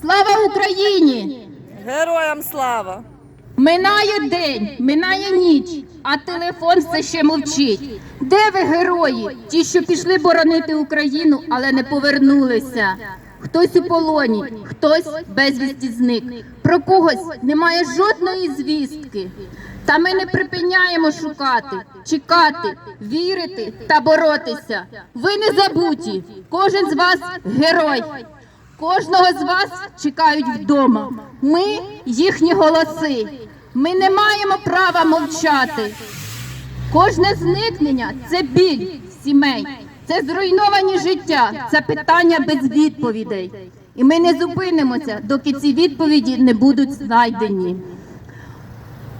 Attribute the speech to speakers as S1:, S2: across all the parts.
S1: Слава Україні!
S2: Героям слава!
S1: Минає день, минає ніч, а телефон все ще мовчить. Де ви герої? Ті, що пішли боронити Україну, але не повернулися. Хтось у полоні, хтось безвісті зник. Про когось немає жодної звістки. Та ми не припиняємо шукати, чекати, вірити та боротися. Ви не забуті, кожен з вас герой. Кожного з вас чекають вдома. Ми їхні голоси. Ми не маємо права мовчати. Кожне зникнення це біль сімей, це зруйновані життя, це питання без відповідей. І ми не зупинимося, доки ці відповіді не будуть знайдені.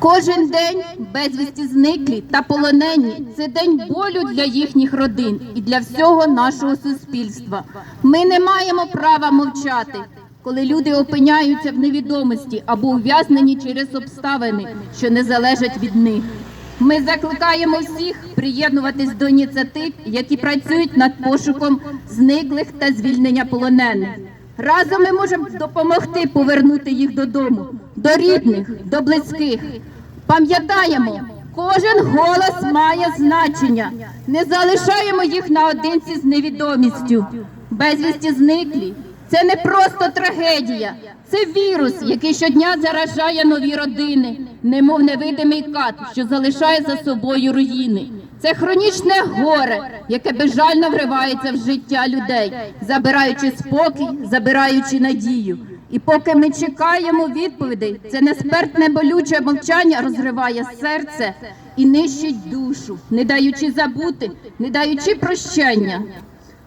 S1: Кожен день безвісті зниклі та полонені це день болю для їхніх родин і для всього нашого суспільства. Ми не маємо права мовчати, коли люди опиняються в невідомості або ув'язнені через обставини, що не залежать від них. Ми закликаємо всіх приєднуватись до ініціатив, які працюють над пошуком зниклих та звільнення полонених. Разом ми можемо допомогти повернути їх додому, до рідних, до близьких. Пам'ятаємо, кожен голос має значення. Не залишаємо їх наодинці з невідомістю. Безвісті зниклі. Це не просто трагедія, це вірус, який щодня заражає нові родини, немов невидимий кат, що залишає за собою руїни. Це хронічне горе, яке безжально вривається в життя людей, забираючи спокій, забираючи надію. І поки ми чекаємо відповідей, це неспертне болюче мовчання розриває серце і нищить душу, не даючи забути, не даючи прощення.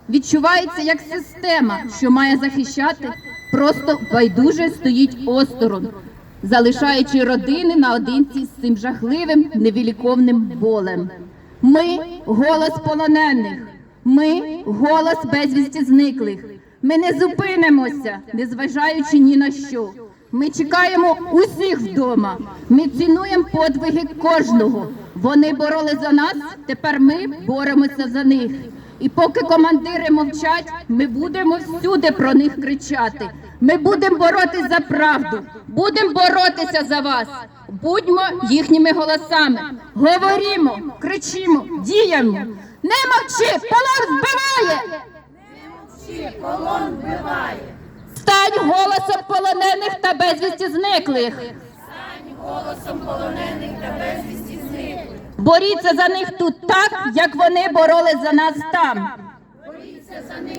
S1: Відчувається як система, що має захищати, просто байдуже стоїть осторонь, залишаючи родини наодинці з цим жахливим невіліковним болем. Ми голос полонених, ми голос безвісті зниклих. Ми не зупинимося, незважаючи ні на що. Ми чекаємо усіх вдома. Ми цінуємо подвиги кожного. Вони боролись за нас, тепер ми боремося за них. І поки командири мовчать, ми будемо всюди про них кричати. Ми будемо боротися за правду, будемо боротися за вас. Будьмо їхніми голосами. Говорімо, кричимо, діємо. Не мовчи, полон вбиває!
S3: Полон вбиває,
S1: Стань голосом полонених та безвісті зниклих.
S3: стань голосом полонених та безвісті зниклих.
S1: Боріться за них тут так, як вони боролись за нас там.
S3: Боріться за них